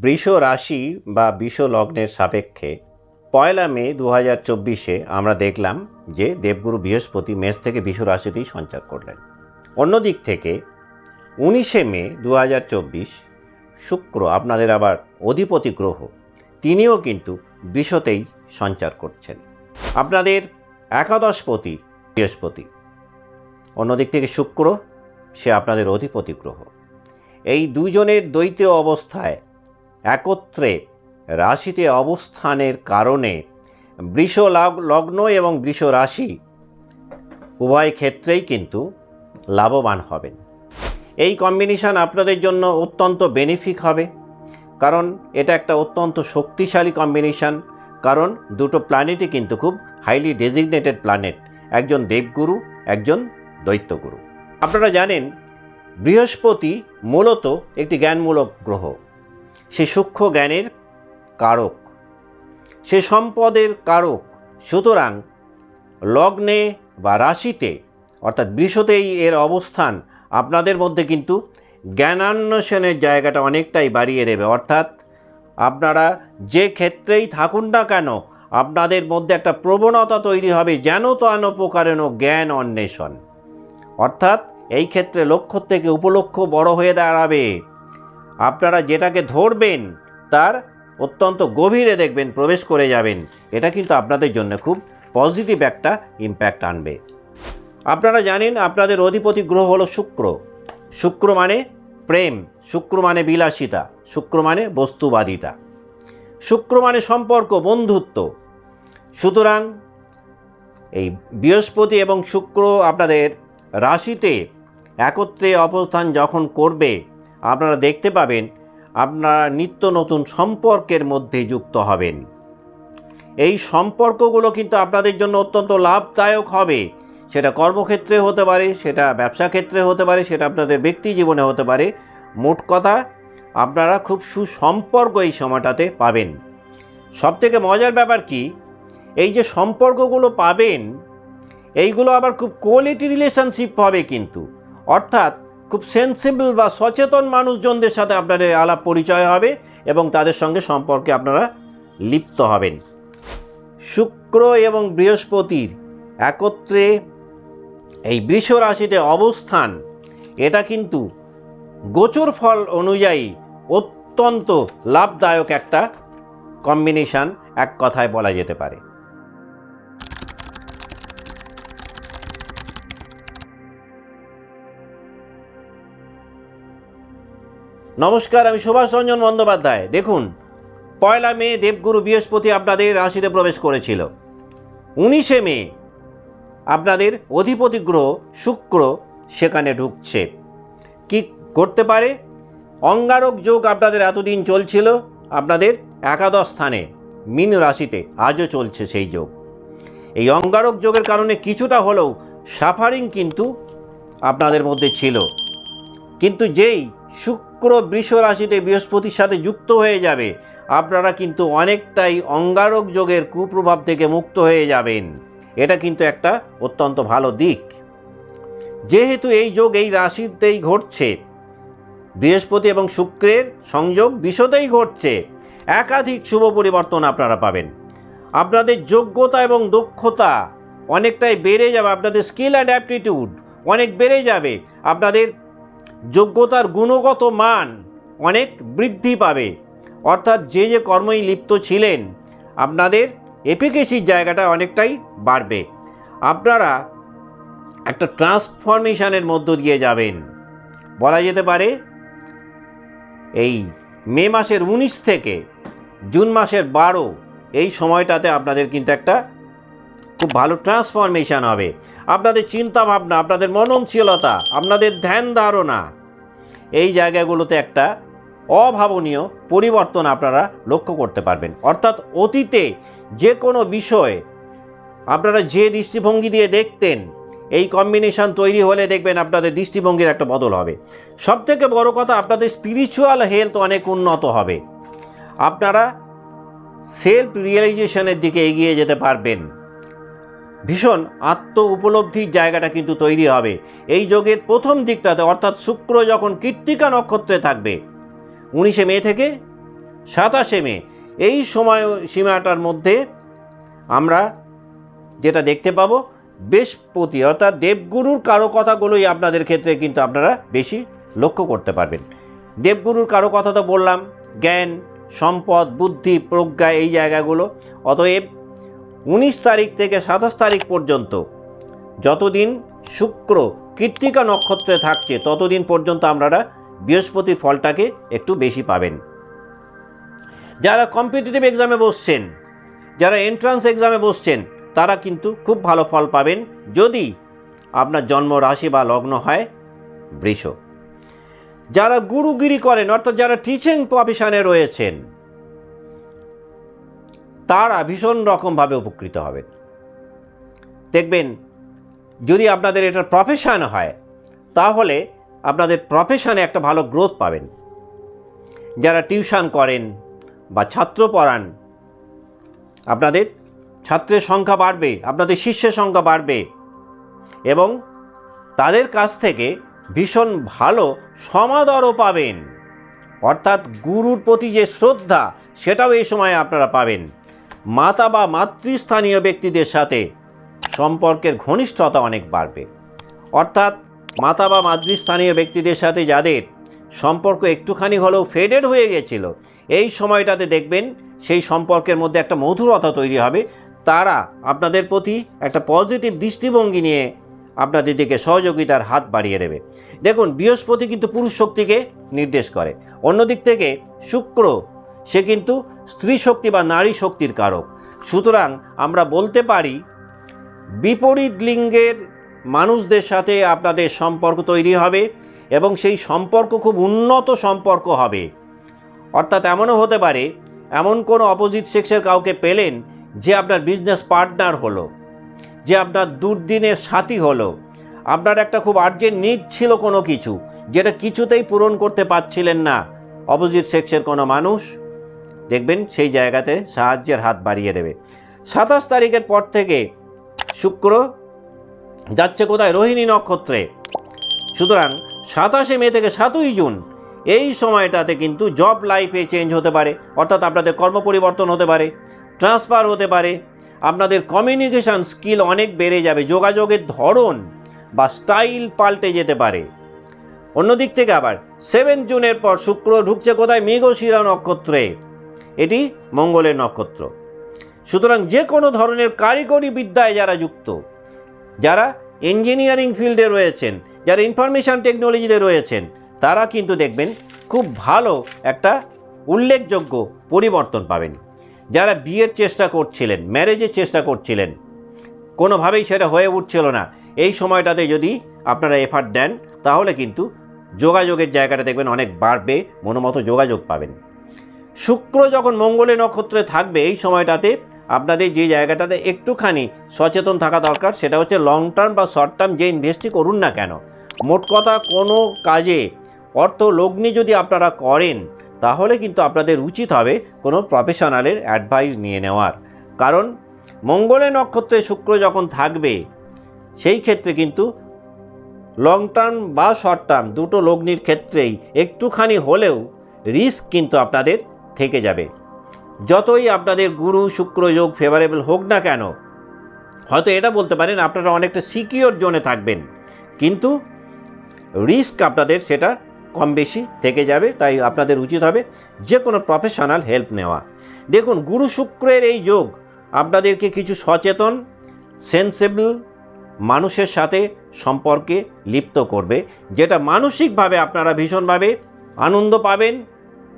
বৃষ রাশি বা বৃষ লগ্নের সাপেক্ষে পয়লা মে দু হাজার চব্বিশে আমরা দেখলাম যে দেবগুরু বৃহস্পতি মেষ থেকে বৃষ রাশিতেই সঞ্চার করলেন। অন্যদিক থেকে উনিশে মে দু হাজার চব্বিশ শুক্র আপনাদের আবার অধিপতি গ্রহ, তিনিও কিন্তু বৃষতেই সঞ্চার করছেন। আপনাদের একাদশপতি বৃহস্পতি। অন্যদিক থেকে শুক্র, সে আপনাদের অধিপতি গ্রহ। এই দুজনের দ্বৈত অবস্থায় একত্রে রাশিতে অবস্থানের কারণে বৃষ লাগ- লগ্ন এবং বৃষ রাশি উভয় ক্ষেত্রেই কিন্তু লাভবান হবেন। এই কম্বিনেশান আপনাদের জন্য অত্যন্ত বেনিফিক হবে। কারণ এটা একটা অত্যন্ত শক্তিশালী কম্বিনেশান কারণ দুটো প্ল্যানেটই কিন্তু খুব হাইলি ডেজিগনেটেড প্ল্যানেট একজন দেবগুরু, একজন দৈত্যগুরু। আপনারা জানেন, বৃহস্পতি মূলত একটি জ্ঞানমূলক গ্রহ। সে সূক্ষ্ম জ্ঞানের কারক, সে সম্পদের কারক। সুতরাং লগ্নে বা রাশিতে, অর্থাৎ বৃষতেই এর অবস্থান আপনাদের মধ্যে কিন্তু জ্ঞানান্বেষণের জায়গাটা অনেকটাই বাড়িয়ে দেবে। অর্থাৎ আপনারা যে ক্ষেত্রেই থাকুন না কেন, আপনাদের মধ্যে একটা প্রবণতা তৈরি হবে যেন তো আনপকারেণ জ্ঞান অন্বেষণ। অর্থাৎ এই ক্ষেত্রে লক্ষ্য থেকে উপলক্ষ্য বড় হয়ে দাঁড়াবে। আপনারা যেটাকে ধরবেন, তার অত্যন্ত গভীরে দেখবেন, প্রবেশ করে যাবেন। এটা কিন্তু আপনাদের জন্য খুব পজিটিভ একটা ইম্প্যাক্ট আনবে। আপনারা জানেন, আপনাদের অধিপতি গ্রহ হলো শুক্র। শুক্র মানে প্রেম, শুক্র মানে বিলাসিতা, শুক্র মানে বস্তুবাদিতা। শুক্র মানে সম্পর্ক, বন্ধুত্ব। সুতরাং এই বৃহস্পতি এবং শুক্র আপনাদের রাশিতে একত্রে অবস্থান যখন করবে আপনারা দেখতে পাবেন আপনারা নিত্য নতুন সম্পর্কের মধ্যে যুক্ত হবেন। এই সম্পর্কগুলো কিন্তু আপনাদের জন্য অত্যন্ত লাভদায়ক হবে। সেটা কর্মক্ষেত্রে হতে পারে, সেটা ব্যবসা ক্ষেত্রে হতে পারে, সেটা আপনাদের ব্যক্তি জীবনে হতে পারে। মোট কথা, আপনারা খুব সুসম্পর্ক এই সময়টাতে পাবেন। সবথেকে মজার ব্যাপার কি, এই যে সম্পর্কগুলো পাবেন, এইগুলো আবার খুব কোয়ালিটি রিলেশনশিপ হবে কিন্তু। অর্থাৎ খুব সেন্সিবল বা সচেতন মানুষজনদের সাথে আপনাদের আলাপ পরিচয় হবে এবং তাদের সঙ্গে সম্পর্কে আপনারা লিপ্ত হবেন। শুক্র এবং বৃহস্পতির একত্রে এই বৃষ রাশিতে অবস্থান। এটা কিন্তু গোচর ফল অনুযায়ী অত্যন্ত লাভদায়ক একটা কম্বিনেশন এক কথায় বলা যেতে পারে। নমস্কার, আমি সুভাষ রঞ্জন বন্দ্যোপাধ্যায়। দেখুন, পয়লা মে দেবগুরু বৃহস্পতি আপনাদের রাশিতে প্রবেশ করেছিল। উনিশে মে আপনাদের অধিপতি গ্রহ শুক্র সেখানে ঢুকছে। কি করতে পারে? অঙ্গারক যোগ আপনাদের এতদিন চলছিল, আপনাদের একাদশ স্থানে, মিন রাশিতে আজও চলছে সেই যোগ। এই অঙ্গারক যোগের কারণে কিছুটা হলেও সাফারিং কিন্তু আপনাদের মধ্যে ছিল। কিন্তু যেই শুক্র বৃষ রাশিতে বৃহস্পতির সাথে যুক্ত হয়ে যাবে। আপনারা কিন্তু অনেকটাই অঙ্গারক যোগের কুপ্রভাব থেকে মুক্ত হয়ে যাবেন। এটা কিন্তু একটা অত্যন্ত ভালো দিক। যেহেতু এই যোগ এই রাশিতেই ঘটছে, বৃহস্পতি এবং শুক্রের সংযোগ বিশতেই ঘটছে, একাধিক শুভ পরিবর্তন আপনারা পাবেন। আপনাদের যোগ্যতা এবং দক্ষতা অনেকটাই বেড়ে যাবে। আপনাদের স্কিল অ্যান্ড অ্যাপটিটিউড অনেক বেড়ে যাবে। আপনাদের যোগ্যতার গুণগত মান অনেক বৃদ্ধি পাবে। অর্থাৎ যে যে কর্মই লিপ্ত ছিলেন, আপনাদের এফিকেসির জায়গাটা অনেকটাই বাড়বে। আপনারা একটা ট্রান্সফরমেশনের মধ্য দিয়ে যাবেন। বলা যেতে পারে, এই মে মাসের উনিশ থেকে জুন মাসের বারো এই সময়টাতে আপনাদের কিন্তু একটা খুব ভালো ট্রান্সফরমেশন হবে। আপনাদের চিন্তা ভাবনা আপনাদের মননশীলতা, আপনাদের ধ্যান ধারণা, এই জায়গাগুলোতে একটা অভাবনীয় পরিবর্তন আপনারা লক্ষ্য করতে পারবেন। অর্থাৎ অতীতে যে কোনো বিষয়ে আপনারা যে দৃষ্টিভঙ্গি দিয়ে দেখতেন, এই কম্বিনেশন তৈরি হলে দেখবেন আপনাদের দৃষ্টিভঙ্গির একটা বদল হবে। সবথেকে বড় কথা, আপনাদের স্পিরিচুয়াল হেলথ অনেক উন্নত হবে। আপনারা সেলফ রিয়েলাইজেশনের দিকে এগিয়ে যেতে পারবেন। ভীষণ আত্ম উপলব্ধির জায়গাটা কিন্তু তৈরি হবে। এই যোগের প্রথম দিকটাতে, অর্থাৎ শুক্র যখন কৃত্তিকা নক্ষত্রে থাকবে, উনিশে মে থেকে সাতাশে মে, এই সময় সীমাটার মধ্যে আমরা যেটা দেখতে পাবো, বৃহস্পতি, অর্থাৎ দেবগুরুর কারও কথাগুলোই আপনাদের ক্ষেত্রে কিন্তু আপনারা বেশি লক্ষ্য করতে পারবেন। দেবগুরুর কারও কথা তো বললাম, জ্ঞান, সম্পদ, বুদ্ধি, প্রজ্ঞা এই জায়গাগুলো, অতএব উনিশ তারিখ থেকে সাতাশ তারিখ পর্যন্ত। যতদিন শুক্র কৃত্তিকা নক্ষত্রে থাকছে, ততদিন পর্যন্ত আপনারা বৃহস্পতির ফলটাকে একটু বেশি পাবেন। যারা কম্পিটিটিভ এক্সামে বসছেন, যারা এন্ট্রান্স এক্সামে বসছেন, তারা কিন্তু খুব ভালো ফল পাবেন যদি আপনার জন্ম রাশি বা লগ্ন হয় বৃষ। যারা গুরুগিরি করেন, অর্থাৎ যারা টিচিং প্রফেশনে রয়েছেন তারা ভীষণ রকমভাবে উপকৃত হবেন। দেখবেন, যদি আপনাদের এটা প্রফেশন হয়, তাহলে আপনাদের প্রফেশনে একটা ভালো গ্রোথ পাবেন। যারা টিউশন করেন বা ছাত্র পড়ান, আপনাদের ছাত্রের সংখ্যা বাড়বে, আপনাদের শিষ্যের সংখ্যা বাড়বে এবং তাদের কাছ থেকে ভীষণ ভালো সমাদরও পাবেন। অর্থাৎ গুরুর প্রতি যে শ্রদ্ধা, সেটাও এই সময় আপনারা পাবেন। মাতা বা মাতৃস্থানীয় ব্যক্তিদের সাথে সম্পর্কের ঘনিষ্ঠতা অনেক বাড়বে। অর্থাৎ মাতা বা মাতৃস্থানীয় ব্যক্তিদের সাথে যাদের সম্পর্ক একটুখানি হলেও ফেডেড হয়ে গেছিল, এই সময়টাতে দেখবেন সেই সম্পর্কের মধ্যে একটা মধুরতা তৈরি হবে। তারা আপনাদের প্রতি একটা পজিটিভ দৃষ্টিভঙ্গি নিয়ে আপনাদের দিকে সহযোগিতার হাত বাড়িয়ে দেবে। দেখুন, বৃহস্পতি কিন্তু পুরুষ শক্তিকে নির্দেশ করে। অন্যদিক থেকে শুক্র, সে কিন্তু স্ত্রী শক্তি বা নারী শক্তির কারক। সুতরাং আমরা বলতে পারি, বিপরীত লিঙ্গের মানুষদের সাথে আপনাদের সম্পর্ক তৈরি হবে এবং সেই সম্পর্ক খুব উন্নত সম্পর্ক হবে। অর্থাৎ এমনও হতে পারে, এমন কোনো অপোজিট সেক্সের কাউকে পেলেন যে আপনার বিজনেস পার্টনার হলো, যে আপনার দুর্দিনের সাথী হলো। আপনার একটা খুব আর্জেন্ট নিড ছিল কোনো কিছু, যেটা কিছুতেই পূরণ করতে পারছিলেন না অপোজিট সেক্সের কোনো মানুষ। দেখবেন সেই জায়গাতে সাহায্যের হাত বাড়িয়ে দেবে। সাতাশ তারিখের পর থেকে শুক্র যাচ্ছে কোথায়? রোহিণী নক্ষত্রে। সুতরাং সাতাশে মে থেকে সাতই জুন এই সময়টাতে কিন্তু জব লাইফে চেঞ্জ হতে পারে, অর্থাৎ আপনাদের কর্ম পরিবর্তন হতে পারে ট্রান্সফার হতে পারে, আপনাদের কমিউনিকেশন স্কিল অনেক বেড়ে যাবে, যোগাযোগের ধরন বা স্টাইল পাল্টে যেতে পারে। অন্যদিক থেকে আবার সেভেন জুনের পর শুক্র ঢুকছে কোথায়? মৃগশিরা নক্ষত্রে। এটি মঙ্গলের নক্ষত্র। সুতরাং যে কোনো ধরনের কারিগরি বিদ্যায় যারা যুক্ত, যারা ইঞ্জিনিয়ারিং ফিল্ডে রয়েছেন, যারা ইনফরমেশান টেকনোলজিতে রয়েছেন, তারা কিন্তু দেখবেন খুব ভালো একটা উল্লেখযোগ্য পরিবর্তন পাবেন। যারা বিয়ের চেষ্টা করছিলেন ম্যারেজের চেষ্টা করছিলেন, কোনোভাবেই সেটা হয়ে উঠছিল না। এই সময়টাতে যদি আপনারা এফার্ট দেন, তাহলে কিন্তু যোগাযোগের জায়গাটা দেখবেন অনেক বাড়বে, মনোমতো যোগাযোগ পাবেন। শুক্র যখন মঙ্গলে নক্ষত্রে থাকবে, এই সময়টাতে আপনাদের যে জায়গাটাতে একটুখানি সচেতন থাকা দরকার, সেটা হচ্ছে লং টার্ম বা শর্ট টার্ম যে ইনভেস্টই করুন না কেন। মোট কথা কোনো কাজে অর্থ লগ্নি যদি আপনারা করেন, তাহলে কিন্তু আপনাদের উচিত হবে কোনো প্রফেশনালের অ্যাডভাইস নিয়ে নেওয়ার। কারণ মঙ্গলের নক্ষত্রে শুক্র যখন থাকবে, সেই ক্ষেত্রে কিন্তু লং টার্ম বা শর্ট টার্ম দুটো লগ্নির ক্ষেত্রেই একটুখানি হলেও রিস্ক কিন্তু আপনাদের থেকে যাবে। যতই আপনাদের গুরু, শুক্র, যোগ ফেভারেবল হোক না কেন, হয়তো এটা বলতে পারেন আপনারা অনেকটা সিকিওর জোনে থাকবেন। কিন্তু রিস্ক আপনাদের সেটা কম বেশি থেকে যাবে, তাই আপনাদের উচিত হবে যে কোনো প্রফেশনাল হেল্প নেওয়া। দেখুন, গুরু, শুক্রের এই যোগ আপনাদেরকে কিছু সচেতন সেন্সেবল মানুষের সাথে সম্পর্কে লিপ্ত করবে, যেটা মানসিকভাবে আপনারা ভীষণভাবে আনন্দ পাবেন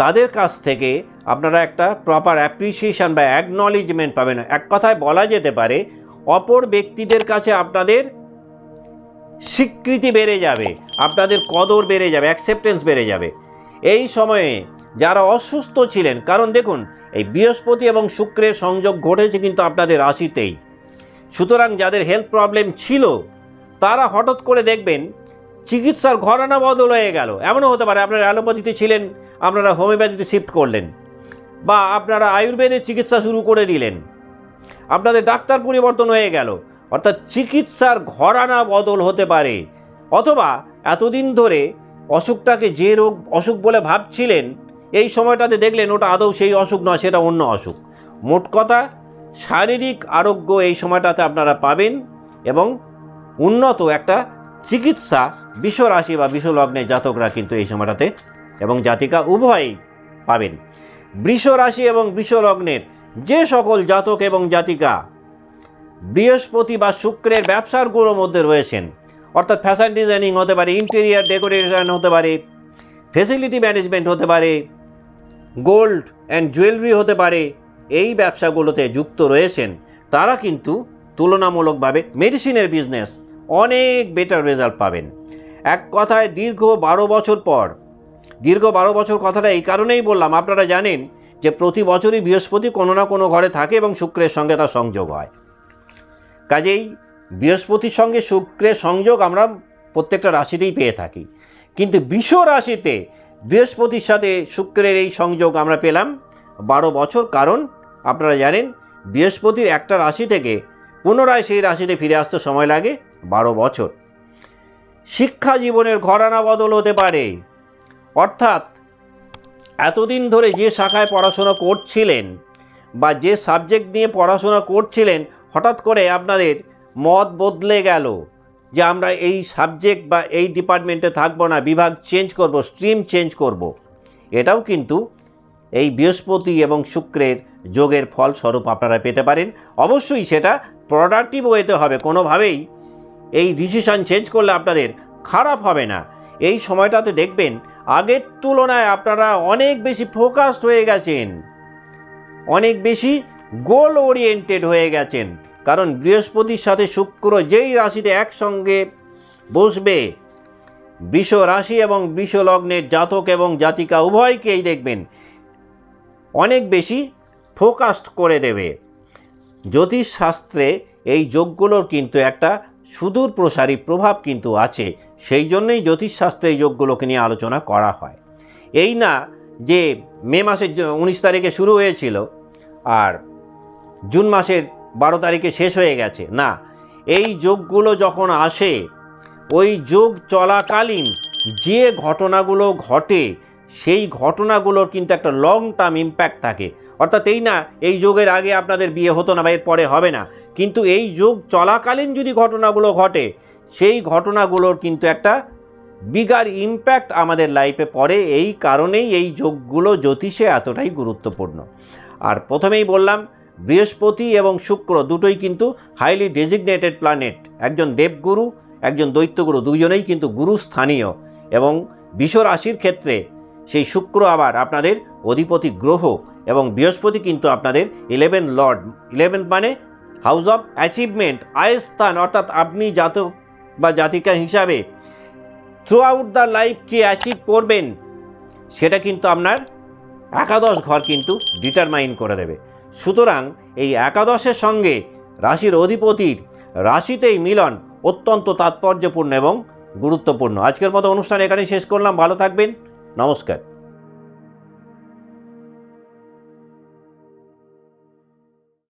তাদের কাছ থেকে আপনারা একটা প্রপার অ্যাপ্রিসিয়েশন বা অ্যাকনলেজমেন্ট পাবেন। এক কথায় বলা যেতে পারে, অপর ব্যক্তিদের কাছে আপনাদের স্বীকৃতি বেড়ে যাবে, আপনাদের কদর বেড়ে যাবে অ্যাকসেপ্টেন্স বেড়ে যাবে। এই সময়ে যারা অসুস্থ ছিলেন, কারণ দেখুন, এই বৃহস্পতি এবং শুক্রের সংযোগ ঘটেছে কিন্তু আপনাদের রাশিতেই। সুতরাং যাদের হেলথ প্রবলেম ছিল, তারা হঠাৎ করে দেখবেন, চিকিৎসার ঘরানা বদল হয়ে গেল। এমনও হতে পারে, আপনারা অ্যালোপ্যাথিতে ছিলেন আপনারা হোমিওপ্যাথিতে শিফট করলেন বা আপনারা আয়ুর্বেদের চিকিৎসা শুরু করে দিলেন। আপনাদের ডাক্তার পরিবর্তন হয়ে গেল। অর্থাৎ চিকিৎসার ঘরানা বদল হতে পারে। অথবা এতদিন ধরে অসুখটাকে যে রোগ অসুখ বলে ভাবছিলেন, এই সময়টাতে দেখলেন ওটা আদৌ সেই অসুখ নয়, সেটা অন্য অসুখ। মোট কথা, শারীরিক আরোগ্য এই সময়টাতে আপনারা পাবেন এবং উন্নত একটা চিকিৎসা, বিশ্বরাশি বা বিশ্বলগ্নের জাতকরা কিন্তু এই সময়টাতে এবং জাতিকা উভয়ই পাবেন। বৃষরাশি এবং বিশ্বলগ্নের যে সকল জাতক এবং জাতিকা বৃহস্পতি বা শুক্রের ব্যবসারগুলোর মধ্যে রয়েছেন, অর্থাৎ ফ্যাশন ডিজাইনিং হতে পারে ইন্টেরিয়ার ডেকোরেশন হতে পারে ফেসিলিটি ম্যানেজমেন্ট হতে পারে গোল্ড অ্যান্ড জুয়েলারি হতে পারে, এই ব্যবসাগুলোতে যুক্ত রয়েছেন। তারা কিন্তু তুলনামূলকভাবে মেডিসিনের বিজনেস অনেক বেটার রেজাল্ট পাবেন। এক কথায় দীর্ঘ বারো বছর পর দীর্ঘ বারো বছর কথাটা এই কারণেই বললাম, আপনারা জানেন যে প্রতি বছরই বৃহস্পতি কোনো না কোনো ঘরে থাকে এবং শুক্রের সঙ্গে তার সংযোগ হয়। কাজেই বৃহস্পতির সঙ্গে শুক্রের সংযোগ আমরা প্রত্যেকটা রাশিতেই পেয়ে থাকি। কিন্তু বিশ্ব রাশিতে বৃহস্পতির সাথে শুক্রের এই সংযোগ আমরা পেলাম বারো বছর। কারণ আপনারা জানেন, বৃহস্পতির একটা রাশি থেকে পুনরায় সেই রাশিতে ফিরে আসতে সময় লাগে বারো বছর। শিক্ষা জীবনের ঘরানা বদল হতে পারে অর্থাৎ এতদিন ধরে যে শাখায় পড়াশোনা করছিলেন বা যে সাবজেক্ট নিয়ে পড়াশোনা করছিলেন, হঠাৎ করে আপনাদের মত বদলে গেল যে আমরা এই সাবজেক্ট বা এই ডিপার্টমেন্টে থাকব না, বিভাগ চেঞ্জ করব স্ট্রিম চেঞ্জ করব। এটাও কিন্তু এই বৃহস্পতি এবং শুক্রের যোগের ফলস্বরূপ আপনারা পেতে পারেন। অবশ্যই সেটা প্রোডাক্টিভ ওয়েতে হবে। কোনোভাবেই এই ডিসিশন চেঞ্জ করলে আপনাদের খারাপ হবে না। এই সময়টাতে দেখবেন আগের তুলনায় আপনারা অনেক বেশি ফোকাসড হয়ে গেছেন। অনেক বেশি গোল ওরিয়েন্টেড হয়ে গেছেন। কারণ বৃহস্পতির সাথে শুক্র যেই রাশিতে একসঙ্গে বসবে, বৃষ রাশি এবং বৃষ লগ্নের জাতক এবং জাতিকা উভয়কেই দেখবেন অনেক বেশি ফোকাসড করে দেবে। জ্যোতিষশাস্ত্রে এই যোগগুলোর কিন্তু একটা সুদূর প্রসারী প্রভাব কিন্তু আছে। সেই জন্যই জ্যোতিষশাস্ত্রে এই যোগগুলোকে নিয়ে আলোচনা করা হয়। এই না যে মে মাসের উনিশ তারিখে শুরু হয়েছিল আর জুন মাসের বারো তারিখে শেষ হয়ে গেছে। না, এই যোগগুলো যখন আসে, ওই যোগ চলাকালীন যে ঘটনাগুলো ঘটে, সেই ঘটনাগুলোর কিন্তু একটা লং টার্ম ইম্প্যাক্ট থাকে। অর্থাৎ এই না, এই যোগের আগে আপনাদের বিয়ে হতো না বা এর পরে হবে না। কিন্তু এই যোগ চলাকালীন যদি ঘটনাগুলো ঘটে সেই ঘটনাগুলোর কিন্তু একটা বিগার ইম্প্যাক্ট আমাদের লাইফে পড়ে। এই কারণেই এই যোগগুলো জ্যোতিষে এতটাই গুরুত্বপূর্ণ। আর প্রথমেই বললাম, বৃহস্পতি এবং শুক্র দুটোই কিন্তু হাইলি ডেজিগনেটেড প্ল্যানেট একজন দেবগুরু, একজন দৈত্যগুরু দুজনেই কিন্তু গুরুস্থানীয়। এবং বিষ রাশির ক্ষেত্রে সেই শুক্র আবার আপনাদের অধিপতি গ্রহ এবং বৃহস্পতি কিন্তু আপনাদের ইলেভেন লর্ড ইলেভেন মানে হাউস অফ অ্যাচিভমেন্ট আয়ের স্থান অর্থাৎ আপনি জাতক বা জাতিকা হিসাবে থ্রু আউট দ্য লাইফ কী অ্যাচিভ করবেন, সেটা কিন্তু আপনার একাদশ ঘর কিন্তু ডিটারমাইন করে দেবে। সুতরাং এই একাদশের সঙ্গে রাশির অধিপতির রাশিতেই মিলন অত্যন্ত তাৎপর্যপূর্ণ এবং গুরুত্বপূর্ণ। আজকের মতো অনুষ্ঠান এখানেই শেষ করলাম। ভালো থাকবেন। নমস্কার।